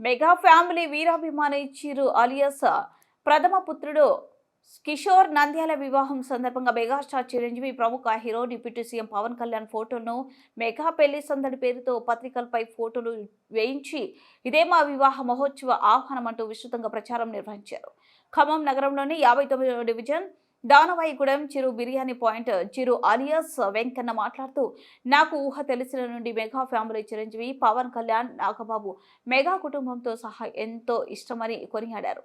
Mega family వీరాభిమాని Chiru alias ప్రథమ పుత్రుడు కిషోర్ నంద్యాల వివాహం సందర్భంగా మెగాస్టార్ చిరంజీవి ప్రముఖ hero deputy CM Pawan Kalyan ఫోటోను మెగా పెళ్ళి సందడి పేరుతో పత్రికలపై ఫోటోలు వేయించి ఇదే మా వివాహ మహోత్సవ ఆహ్వానం అంటూ విస్తృతంగా ప్రచారం నిర్వహించారు. ఖమ్మం నగరంలోని యాభై division Danavaigudem Chiru biryani point Chiru alias Venkanna మాట్లాడుతూ నాకు ఊహ తెలిసిన నుండి mega family Chiranjeevi Pawan Kalyan Nagababu mega కుటుంబంతో సహా ఎంతో ఇష్టమని కొనియాడారు.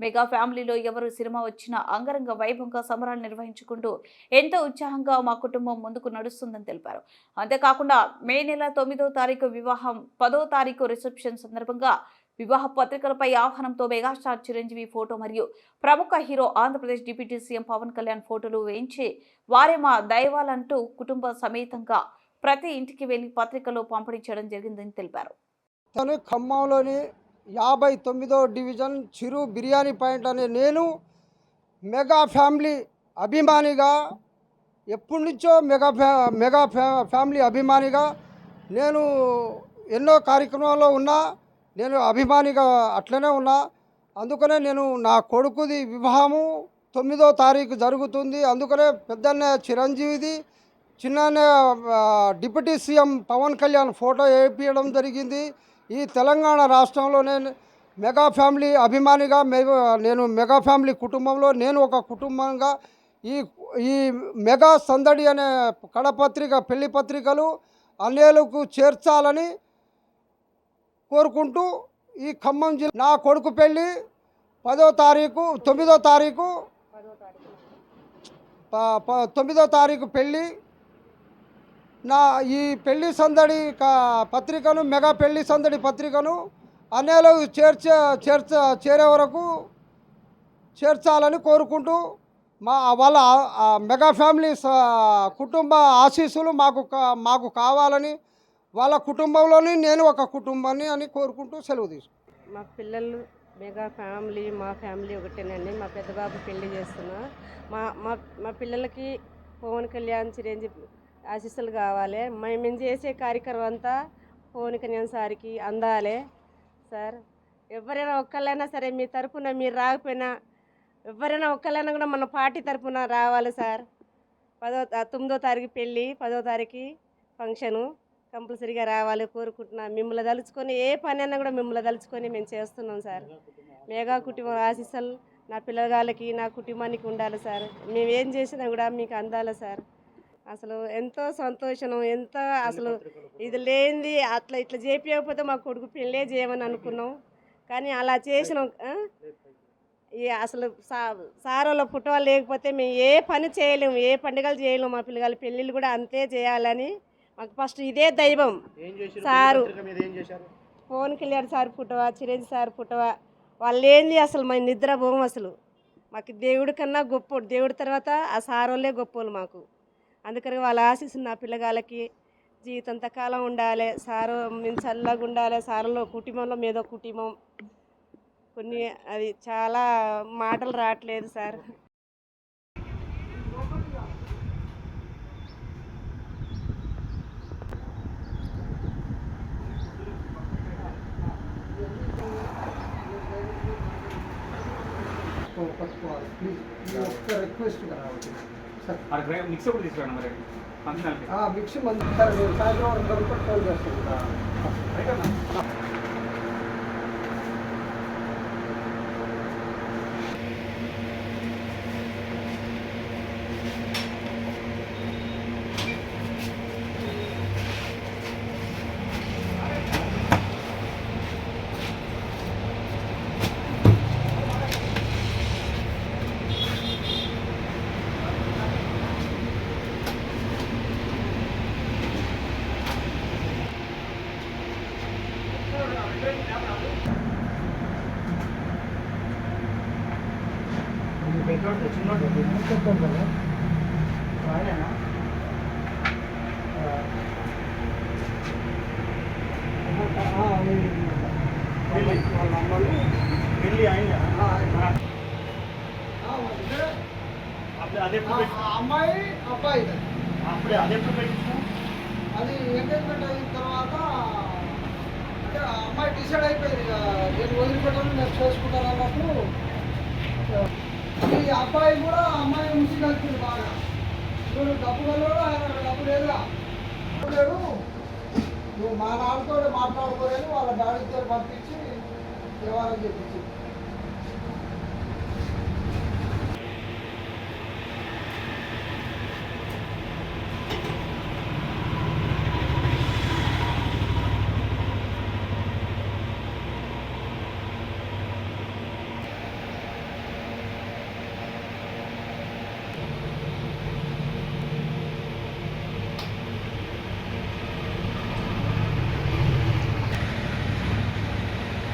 మెగా ఫ్యామిలీలో ఎవరు సినిమా వచ్చినా అంగరంగ వైభవంగా సంబరాలు నిర్వహించుకుంటూ ఎంతో ఉత్సాహంగా మా కుటుంబం ముందుకు నడుస్తుందని తెలిపారు. అంతేకాకుండా మే నెల తొమ్మిదో తారీఖు వివాహం పదో తారీఖు రిసెప్షన్ సందర్భంగా వివాహ పత్రికలపై ఆహ్వానంతో మెగాస్టార్ చిరంజీవి ఫోటో మరియు ప్రముఖ hero Andhra Pradesh deputy CM Pawan Kalyan ఫోటోలు వేయించి వారే మా దైవాలంటూ కుటుంబ సమేతంగా ప్రతి ఇంటికి వెళ్ళి పత్రికలో పంపిణీ చేయడం జరిగిందని తెలిపారు. తను ఖమ్మంలోని యాభై తొమ్మిదో డివిజన్ చిరు బిర్యానీ పాయింట్ అనే నేను మెగా ఫ్యామిలీ అభిమానిగా ఎప్పటి నుంచో మెగా ఫ్యా మెగా ఫ్యా ఫ్యామిలీ అభిమానిగా నేను ఎన్నో కార్యక్రమాల్లో ఉన్నా నేను అభిమానిగా అట్లనే ఉన్నా. అందుకనే నేను నా కొడుకుది వివాహము తొమ్మిదో తారీఖు జరుగుతుంది. అందుకనే పెద్దన్న చిరంజీవిది చిన్న deputy CM Pawan Kalyan photo వేయించడం జరిగింది. ఈ తెలంగాణ రాష్ట్రంలో నేను మెగా ఫ్యామిలీ అభిమానిగా నేను మెగా ఫ్యామిలీ కుటుంబంలో నేను ఒక కుటుంబంగా ఈ ఈ మెగా సందడి అనే కడపత్రిక పెళ్ళి పత్రికలు అన్నేలకు చేర్చాలని కోరుకుంటూ ఈ ఖమ్మం జిల్లా నా కొడుకు పెళ్ళి పదో తారీఖు తొమ్మిదో తారీఖు ప- ప- తొమ్మిదో తారీఖు పెళ్ళి. నా ఈ పెళ్ళి సందడి పత్రికను మెగా పెళ్ళి సందడి పత్రికను అనేలో చేర్చ చేర్చ చేరే వరకు చేర్చాలని కోరుకుంటూ మా వాళ్ళ మెగా ఫ్యామిలీ కుటుంబ ఆశీస్సులు మాకు మాకు కావాలని వాళ్ళ కుటుంబంలోని నేను ఒక కుటుంబాన్ని అని కోరుకుంటూ సెలవు తీసుకుంటాను మా పిల్లలు మెగా ఫ్యామిలీ మా ఫ్యామిలీ ఒకటేనండి. మా పెద్ద బాబు పెళ్ళి చేస్తున్నా. మా మా మా పిల్లలకి పవన్ కళ్యాణ్ చిరంజీవి ఆశీస్సులు కావాలి. మే- మేము చేసే కార్యక్రమం అంతా పవన్ కళ్యాణ్ సార్కి అందాలి. సార్ ఎవరైనా ఒక్కళ్ళైనా సరే మీ తరఫున మీరు రాకపోయినా ఎవరైనా ఒక్కళ్ళైనా కూడా మన పార్టీ తరఫున రావాలి సార్. పదో తొమ్మిదో తారీఖు పెళ్ళి పదో తారీఖు ఫంక్షను. కంపల్సరీగా రావాలి కోరుకుంటున్నాం. మిమ్మల్ని తలుచుకొని ఏ పని అయినా కూడా మిమ్మల్ని తలుచుకొని మేము చేస్తున్నాం సార్. మేఘా కుటుంబం ఆశీస్సులు నా పిల్లగాళ్ళకి నా కుటుంబానికి ఉండాలి సార్. మేము ఏం చేసినా కూడా మీకు అందాలి సార్. అసలు ఎంతో సంతోషం ఎంత అసలు ఇది లేనిది అట్లా ఇట్లా చేపించకపోతే మా కొడుకు పెళ్ళే చేయమని అనుకున్నాం. కానీ అలా చేసినాం అసలు సా సారోళ్ళ పుట్టవాళ్ళు లేకపోతే మేము ఏ పని చేయలేము ఏ పండుగలు చేయలేము మా పిల్లగాళ్ళ పెళ్ళిళ్ళు కూడా అంతే చేయాలని మాకు ఫస్ట్ ఇదే దైవం. సారు. పవన్ కళ్యాణ్ సార్ పుట్టవా చిరంజీవి సార్ పుట్టవా? వాళ్ళు ఏంది అసలు మా నిద్ర పోము అసలు. మాకు దేవుడి కన్నా గొప్పోడు దేవుడి తర్వాత ఆ సారోళ్ళే గొప్పోళ్ళు మాకు. అందుకని వాళ్ళ ఆశీస్సు నా పిల్లగాళ్ళకి. జీవితంత కాలం ఉండాలి సారు మేము చల్లగా ఉండాలి సారులో కుటుంబంలో మీదో కుటుంబం. కొన్ని అది చాలా మాటలు రావట్లేదు సార్. ప్లీజ్ ఒక్క రిక్వెస్ట్గా అక్కడ గ్రై- మిక్స్ ఒకటి తీసుకురండి మరి. మిక్సీ మంది సరే సాయంత్రం వరకు ఫోన్ చేస్తాను. పెద్దోడు చిన్నోడు చెప్తాను కదా ఆయనేనా వాళ్ళ అమ్మలు పెళ్ళి ఆయన అప్పుడు అదే అమ్మాయి అబ్బాయి అప్పుడే అదే ఎప్పుడు అది ఎంగేజ్మెంట్ అయిన తర్వాత అంటే అమ్మాయి డిసైడ్ అయిపోయింది నేను వదిలిపెట్టాను నేను చేసుకుంటాను అన్నప్పుడు ఈ అబ్బాయి కూడా అమ్మాయి ముసి కలిపింది బాగా. ఇప్పుడు డబ్బు కలవాడు ఆయన డబ్బు లేదా లేడు. నువ్వు మా నాన్నతో మాట్లాడుకోలేని వాళ్ళ డాడీతో పంపించి వ్యవహారం చెప్పించింది